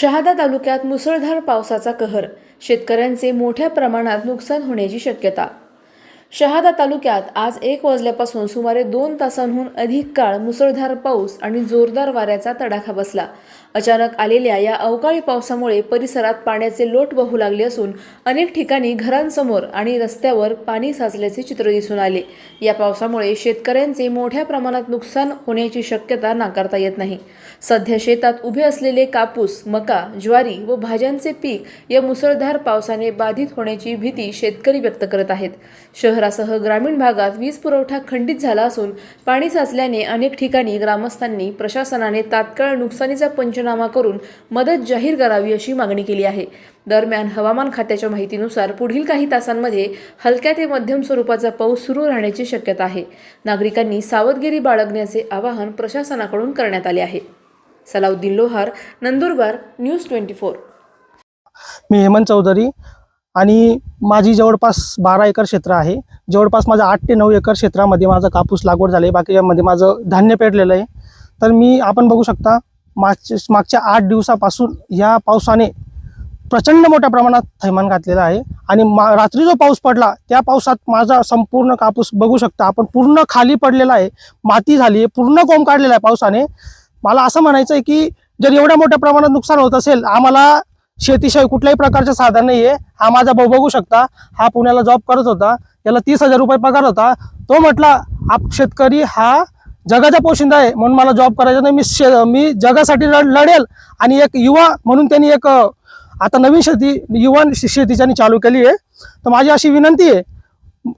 शहादा तालुक्यात मुसळधार पावसाचा कहर. शेतकऱ्यांचे मोठ्या प्रमाणात नुकसान होण्याची शक्यता शहादा तालुक्यात आज एक वाजल्यापासून सुमारे दोन तासांहून अधिक काळ मुसळधार पाऊस आणि जोरदार वाऱ्याचा तडाखा बसला. अचानक आलेल्या या अवकाळी पावसामुळे परिसरात पाण्याचे लोट वाहू लागले असून अनेक ठिकाणी घरांसमोर आणि रस्त्यावर पाणी साचल्याचे चित्र दिसून आले. या पावसामुळे शेतकऱ्यांचे मोठ्या प्रमाणात नुकसान होण्याची शक्यता नाकारता येत नाही. सध्या शेतात उभे असलेले कापूस मका ज्वारी व भाज्यांचे पीक या मुसळधार पावसाने बाधित होण्याची भीती शेतकरी व्यक्त करत आहेत. शहरासह ग्रामीण भागात वीज पुरवठा खंडित झाला असून पाणी साचल्याने अनेक ठिकाणी ग्रामस्थांनी प्रशासनाने तात्काळ नुकसानीचा पंचनामा करून मदत जाहीर करावी अशी मागणी केली आहे. दरम्यान हवामान खात्याच्या माहितीनुसार पुढील काही तासांमध्ये हलक्या ते मध्यम स्वरूपाचा पाऊस सुरू राहण्याची शक्यता आहे. नागरिकांनी सावधगिरी बाळगण्याचे आवाहन प्रशासनाकडून करण्यात आले आहे. Salauddin Lohar Nandurbar news twenty four. मी हेमंत चौधरी आणि माझी जवळपास बारा एकर क्षेत्र आहे. जवळपास माझं आठ ते नऊ एकर क्षेत्रामध्ये माझं कापूस लागवड झाले बाकीच्यामध्ये माझं धान्य पेरलेलं आहे. तर मी आपण बघू शकता मागच्या मागच्या आठ दिवसापासून ह्या पावसाने प्रचंड मोठ्या प्रमाणात थैमान घातलेलं आहे. आणि मा रात्री जो पाऊस पडला त्या पावसात माझा संपूर्ण कापूस बघू शकता आपण पूर्ण खाली पडलेला आहे माती झाली आहे पूर्ण कोंब काढलेला आहे पावसाने. मला असं म्हणायचं आहे की जर एवढ्या मोठ्या प्रमाणात नुकसान होत असेल आम्हाला शेतीशिवाय कुठल्याही प्रकारचं साधन नाहीये. हा माझा भाऊ बघू शकता. हा पुण्याला जॉब करत होता. त्याला तीस हजार रुपये पगार होता. तो म्हटला आप शेतकरी हा जगाचा पोशिंदा आहे. म्हणून मला जॉब करायचा नाही. मी शे मी जगासाठी लढेल. आणि एक युवा म्हणून त्यांनी एक आता नवीन शेती युवा शे- शेती त्यांनी चालू केली आहे. तर माझी अशी विनंती आहे.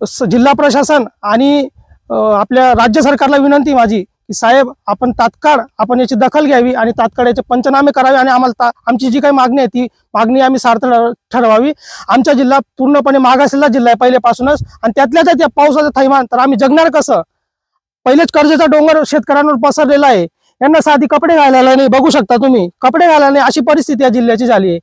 स- जिल्हा प्रशासन आणि आपल्या राज्य सरकारला विनंती माझी. की साहेब आपण तात्काळ आपण याची दखल घ्यावी आणि तात्काळ याचे पंचनामे करावे आणि आम्हाला आमची जी काही मागणी आहे ती मागणी आम्ही सार्थ ठरवावी. आमचा जिल्हा पूर्णपणे मागासलेला जिल्हा आहे पहिल्यापासूनच आणि त्यातल्या त्यात या पावसाचं थैमान तर आम्ही जगणार कसं? पहिलेच कर्जाचा डोंगर शेतकऱ्यांवर पसरलेला आहे. यांना साधी कपडे घालायला नाही बघू शकता तुम्ही. कपडे घालायला नाही अशी परिस्थिती या जिल्ह्याची झाली आहे.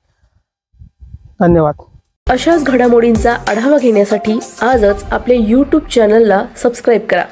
धन्यवाद. अशाच घडामोडींचा आढावा घेण्यासाठी आजच आपल्या यूट्यूब चॅनलला सबस्क्राईब करा.